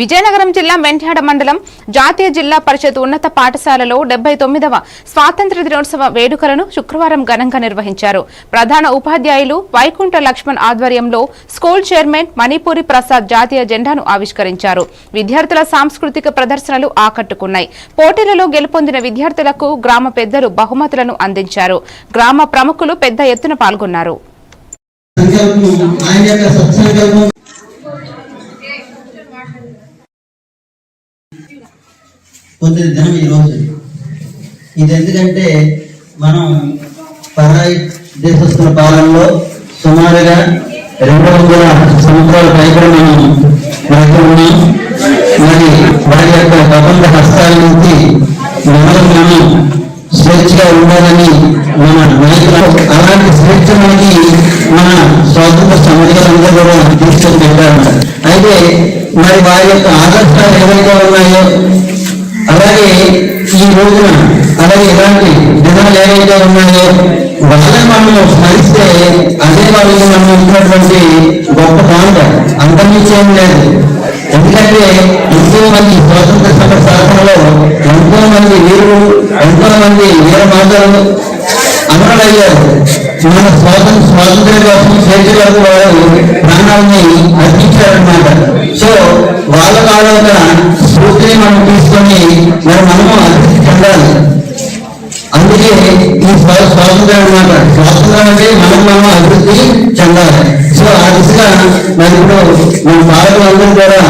విజయనగరం జిల్లా మెంట్యాడ మండలం జాతీయ జిల్లా పరిషత్ ఉన్నత పాఠశాలలో డెబ్బై తొమ్మిదవ స్వాతంత్ర దినోత్సవ వేడుకలను శుక్రవారం ఘనంగా నిర్వహించారు. ప్రధాన ఉపాధ్యాయులు వైకుంఠ లక్ష్మణ్ ఆధ్వర్యంలో స్కూల్ చైర్మన్ మణిపూరి ప్రసాద్ జాతీయ జెండాను ఆవిష్కరించారు. విద్యార్థుల సాంస్కృతిక ప్రదర్శనలు ఆకట్టుకున్నాయి. పోటీలలో గెలుపొందిన విద్యార్థులకు గ్రామ పెద్దలు బహుమతులను అందించారు. గ్రామ ప్రముఖులు పెద్ద ఎత్తున పాల్గొన్నారు. పొందిన దినం ఈరోజు ఇది ఎందుకంటే మనం పరాయి దేశస్తుల పాలనలో సుమారుగా రెండు వందల సంవత్సరాల పైబడి మనం బ్రతుకున్నాం మరి వారి యొక్క ప్రబంధ హస్తాల నుంచి మనం మనం స్వేచ్ఛగా ఉండాలని మన నాయకులు అలాంటి స్వేచ్ఛ మనకి మన స్వాతంత్ర సమర్థులందరూ కూడా తీసుకొని పెట్టారు. అయితే మరి వారి యొక్క ఆదర్శాలు ఏవైతే ఉన్నాయో అలాగే ఈ రోజున అలాగే ఇలాంటి దినాలు ఏవైతే ఉన్నాయో వాళ్ళని మనం స్మరిస్తే అదే వాళ్ళకి మనం ఇచ్చినటువంటి గొప్ప కాంట అంతర్మించి లేదు. ఎందుకంటే ఎంతో మంది స్వాతంత్ర సమర సాధనలో ఎంతో మంది వీరులు ఎంతో మంది వీర మాతలు అమరులయ్యారు. మన స్వాతంత్ర స్వాతంత్ర్యం కోసం స్వేచ్ఛ వరకు వారు ప్రాణాలని అర్పించారనమాట సో వాళ్ళ కాలంలో స్ఫూర్తిని మనం తీసుకొని మరి మనము అభివృద్ధి చెందాలి అందుకే ఈ స్వాతంత్రం అన్నమాట. స్వాతంత్రం అంటే మనం మనం అభివృద్ధి చెందాలి. సో ఆ దిశగా మరి ఇప్పుడు మన పాలకులందరూ కూడా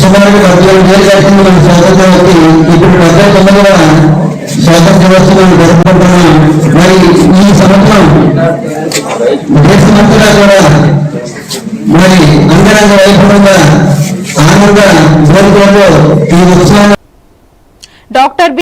సుమారు పద్దెనిమిది వేలు కట్టింది మన స్వాతంత్రం వచ్చి ఇప్పుడు డెబ్బై తొమ్మిదిగా స్వాతంత్ర దినోత్సవం జరుపుకుంటున్నాం. మరి ఈ సంవత్సరం దేశమంతటా కూడా మరి అంగరంగ వైభవంగా డాక్టర్